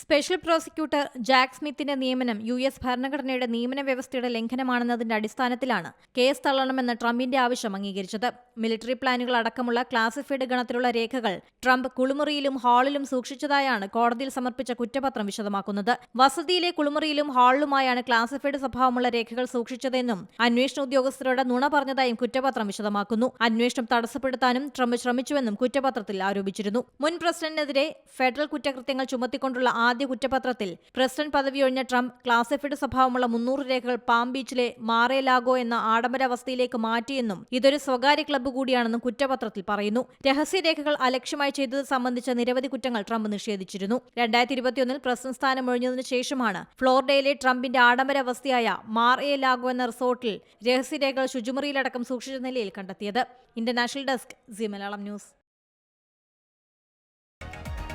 Special prosecutor Jack സ്മിത്തിന്റെ നിയമനം U S ഭരണഘടനയുടെ നിയമന വ്യവസ്ഥയുടെ ലംഘനമാണെന്നതിന്റെ അടിസ്ഥാനത്തിലാണ് കേസ് തള്ളണമെന്ന് ട്രംപിന്റെ ആവശ്യം അംഗീകരിച്ചത്. മിലിറ്ററി പ്ലാനുകൾ അടക്കമുള്ള ക്ലാസിഫൈഡ് ഗണത്തിലുള്ള രേഖകൾ ട്രംപ് കുളിമുറിയിലും ഹാളിലും സൂക്ഷിച്ചതായാണ് കോടതിയിൽ സമർപ്പിച്ച കുറ്റപത്രം വിശദമാക്കുന്നത്. വസതിയിലെ കുളിമുറിയിലും ഹാളിലുമായാണ് ക്ലാസിഫൈഡ് സ്വഭാവമുള്ള രേഖകൾ സൂക്ഷിച്ചതെന്നും അന്വേഷണ ഉദ്യോഗസ്ഥരോട് നുണ പറഞ്ഞതായും കുറ്റപത്രം വിശദമാക്കുന്നു. അന്വേഷണം തടസ്സപ്പെടുത്താനും ട്രംപ് ശ്രമിച്ചുവെന്നും കുറ്റപത്രത്തിൽ ആരോപിച്ചിരുന്നു. മുൻ പ്രസിഡന്റിനെതിരെ ഫെഡറൽ കുറ്റകൃത്യങ്ങൾ ചുമത്തിക്കൊണ്ടുള്ള ആദ്യ കുറ്റപത്രത്തിൽ പ്രസിഡന്റ് പദവി പദവിയൊഴിഞ്ഞ ട്രംപ് ക്ലാസിഫൈഡ് സ്വഭാവമുള്ള മുന്നൂറ് രേഖകൾ പാം ബീച്ചിലെ മാറേലാഗോ എന്ന ആഡംബര വസതിയിലേക്ക് മാറ്റിയെന്നും ഇതൊരു സ്വകാര്യ ക്ലബ്ബ് കൂടിയാണെന്നും കുറ്റപത്രത്തിൽ പറയുന്നു. രഹസ്യരേഖകൾ അലക്ഷ്യമായി ചെയ്തത് സംബന്ധിച്ച നിരവധി കുറ്റങ്ങൾ ട്രംപ് നിഷേധിച്ചിരുന്നു. രണ്ടായിരത്തി ഇരുപത്തിയൊന്നിൽ പ്രസിഡന്റ് സ്ഥാനം ഒഴിഞ്ഞതിനു ശേഷമാണ് ഫ്ലോറിഡയിലെ ട്രംപിന്റെ ആഡംബര മാറേലാഗോ മാർ എ ലാഗോ എന്ന റിസോർട്ടിൽ രഹസ്യരേഖകൾ ശുചിമുറിയിലടക്കം സൂക്ഷിച്ച നിലയിൽ കണ്ടെത്തിയത്. International desk C Malayalam news.